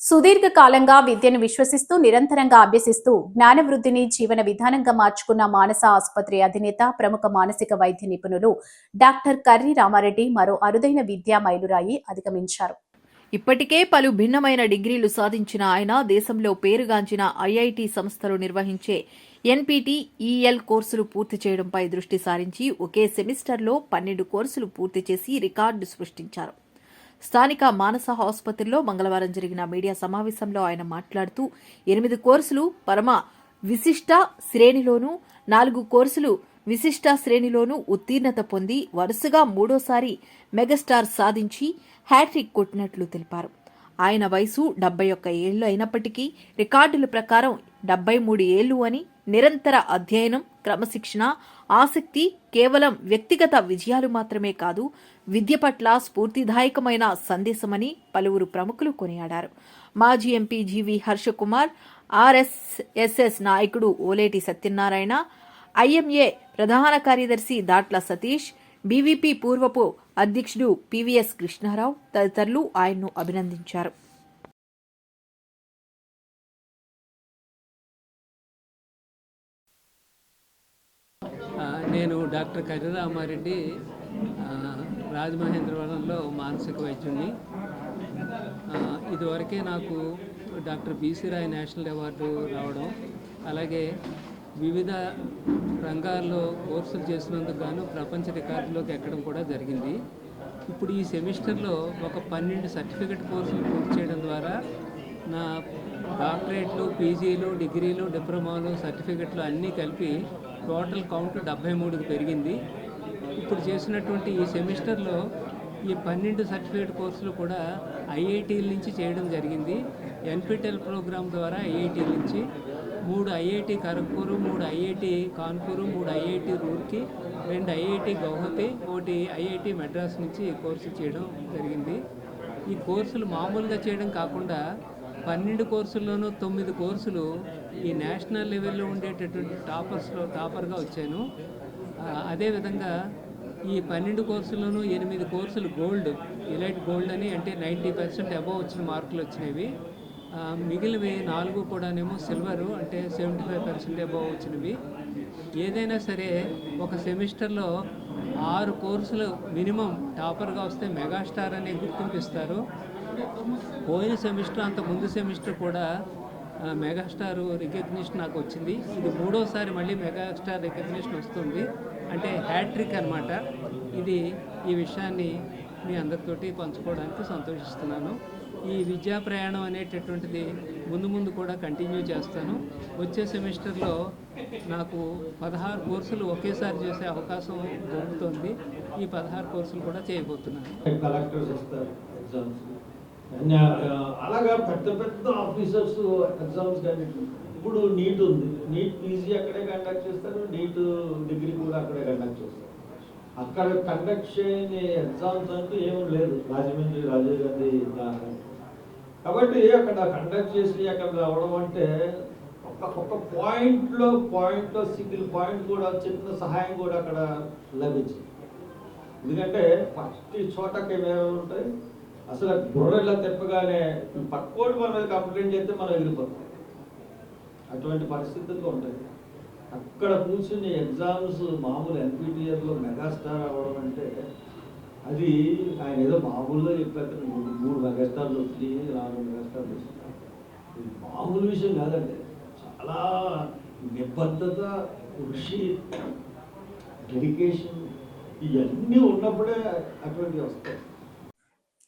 సుదీర్ఘకాలంగా విద్యను విశ్వసిస్తూ నిరంతరంగా అభ్యసిస్తూ జ్ఞానవృద్ధిని జీవన విధానంగా మార్చుకున్న మానస ఆసుపత్రి అధినేత ప్రముఖ మానసిక వైద్య నిపుణులు డాక్టర్ కర్రి రామారెడ్డి మరో అరుదైన విద్యా మైలురాయి అధిగమించారు. ఇప్పటికే పలు భిన్నమైన డిగ్రీలు సాధించిన ఆయన దేశంలో పేరుగాంచిన ఐఐటి సంస్థలు నిర్వహించే ఎన్పిటి ఈఎల్ కోర్సులు పూర్తి చేయడంపై దృష్టి సారించి ఒకే సెమిస్టర్లో పన్నెండు కోర్సులు పూర్తి చేసి రికార్డు సృష్టించారు. స్థానిక మానస ఆసుపత్రిలో మంగళవారం జరిగిన మీడియా సమావేశంలో ఆయన మాట్లాడుతూ ఎనిమిది కోర్సులు పరమ విశిష్ట శ్రేణిలోనూ నాలుగు కోర్సులు విశిష్ట శ్రేణిలోనూ ఉత్తీర్ణత పొంది వరుసగా మూడోసారి మెగాస్టార్ సాధించి హ్యాట్రిక్ కొట్టినట్లు తెలిపారు. ఆయన వయసు డెబ్బై ఒక్క ఏళ్ళు అయినప్పటికీ రికార్డుల ప్రకారం డెబ్బై మూడు ఏళ్ళు అని నిరంతర అధ్యయనం క్రమశిక్షణ ఆసక్తి కేవలం వ్యక్తిగత విజయాలు మాత్రమే కాదు విద్య పట్ల స్ఫూర్తిదాయకమైన సందేశమని పలువురు ప్రముఖులు కొనియాడారు. మాజీ ఎంపీ జీవి హర్షకుమార్ ఆర్ఎస్ఎస్ఎస్ నాయకుడు ఓలేటి సత్యనారాయణ ఐఎంఏ ప్రధాన కార్యదర్శి దాట్ల సతీష్ బీవీపీ పూర్వపు అధ్యక్షుడు పివిఎస్ కృష్ణారావు తదితరులు ఆయన్ను అభినందించారు. నేను డాక్టర్ కరిరామారెడ్డి రాజమహేంద్రవరంలో మానసిక వైద్యుడిని ఇదివరకే నాకు doctor B C Roy national award రావడం అలాగే వివిధ రంగాల్లో కోర్సులు చేసినందుకు గాను ప్రపంచ రికార్డులోకి ఎక్కడం కూడా జరిగింది. ఇప్పుడు ఈ సెమిస్టర్లో ఒక పన్నెండు సర్టిఫికెట్ కోర్సులు పూర్తి చేయడం ద్వారా నా డాక్టరేట్లు పీజీలు డిగ్రీలు డిప్లొమాలు సర్టిఫికెట్లు అన్నీ కలిపి టోటల్ కౌంట్ డెబ్బై మూడుకి పెరిగింది. ఇప్పుడు చేసినటువంటి ఈ సెమిస్టర్లో ఈ పన్నెండు సర్టిఫికేట్ కోర్సులు కూడా ఐఐటీల నుంచి చేయడం జరిగింది. ఎన్పిటెల్ ప్రోగ్రామ్ ద్వారా ఐఐటీల నుంచి మూడు ఐఐటి ఖరగ్పూర్ మూడు ఐఐటి కాన్పూర్ మూడు ఐఐటి రూర్కి రెండు ఐఐటి గౌహతి ఒకటి ఐఐటి మెడ్రాస్ నుంచి ఈ కోర్సు చేయడం జరిగింది. ఈ కోర్సులు మామూలుగా చేయడం కాకుండా పన్నెండు కోర్సుల్లోనూ తొమ్మిది కోర్సులు ఈ నేషనల్ లెవెల్లో ఉండేటటువంటి టాపర్స్లో టాపర్గా వచ్చాను. అదేవిధంగా ఈ పన్నెండు కోర్సుల్లోనూ ఎనిమిది కోర్సులు గోల్డ్ ఎలైట్ గోల్డ్ అని అంటే నైంటీ పర్సెంట్ అబవ్ వచ్చిన మార్కులు వచ్చినవి. మిగిలినవి నాలుగు కూడానేమో సిల్వరు అంటే సెవెంటీ ఫైవ్ పర్సెంట్ అబౌవ్ వచ్చినవి. ఏదైనా సరే ఒక సెమిస్టర్లో ఆరు కోర్సులు మినిమం టాపర్గా వస్తే మెగాస్టార్ అనే గుర్తింపు ఇస్తారు. పోయిన సెమిస్టర్ అంత ముందు సెమిస్టర్ కూడా మెగాస్టార్ రికగ్నిషన్ నాకు వచ్చింది. ఇది మూడోసారి మళ్ళీ మెగాస్టార్ రికగ్నిషన్ వస్తుంది. అంటే హ్యాట్రిక్ అనమాట ఇది ఈ విషయాన్ని మీ అందరితోటి పంచుకోవడానికి సంతోషిస్తున్నాను. ఈ విద్యా ప్రయాణం అనేటటువంటిది ముందు ముందు కూడా కంటిన్యూ చేస్తాను. వచ్చే సెమిస్టర్లో నాకు పదహారు కోర్సులు ఒకేసారి చేసే అవకాశం దొరుకుతుంది. ఈ పదహారు కోర్సులు కూడా చేయబోతున్నాను. కలెక్టర్స్ వస్తారు ఎగ్జామ్స్ అలాగా పెద్ద పెద్ద ఆఫీసర్స్ ఎగ్జామ్స్ కానీ ఇప్పుడు నీట్ ఉంది. నీట్ పీజీ అక్కడే కండక్ట్ చేస్తారు నీట్ డిగ్రీ కూడా అక్కడే కండక్ట్ చేస్తారు. అక్కడ కండక్ట్ చేయని ఎగ్జామ్స్ అంటూ ఏమీ లేదు. రాజమండ్రి రాజీవ్ గాంధీ కాబట్టి అక్కడ కండక్ట్ చేసి అక్కడ రావడం అంటే ఒక ఒక పాయింట్లో పాయింట్లో సింగిల్ పాయింట్ కూడా చిన్న సహాయం కూడా అక్కడ లభించింది. ఎందుకంటే ప్రతి చోటకి ఏమేమి ఉంటాయి. అసలు బుర్రలా తెప్పగానే పక్కోడు మన మీద కంప్లైంట్ చేస్తే మనం ఎగిరిపోతాం. అటువంటి పరిస్థితుల్లో ఉంటాయి. అక్కడ కూర్చుని ఎగ్జామ్స్ మామూలు ఎన్పిటిఆర్లో మెగాస్టార్ అవ్వడం అంటే అది ఆయన ఏదో మామూలుగా చెప్పారు. మూడు మూడు మెగాస్టార్లు వచ్చి నాలుగు మెగాస్టార్లు వచ్చినాయి. ఇది మామూలు విషయం కాదండి. చాలా నిబద్ధత కృషి డెడికేషన్ ఇవన్నీ ఉన్నప్పుడే అటువంటివి వస్తాయి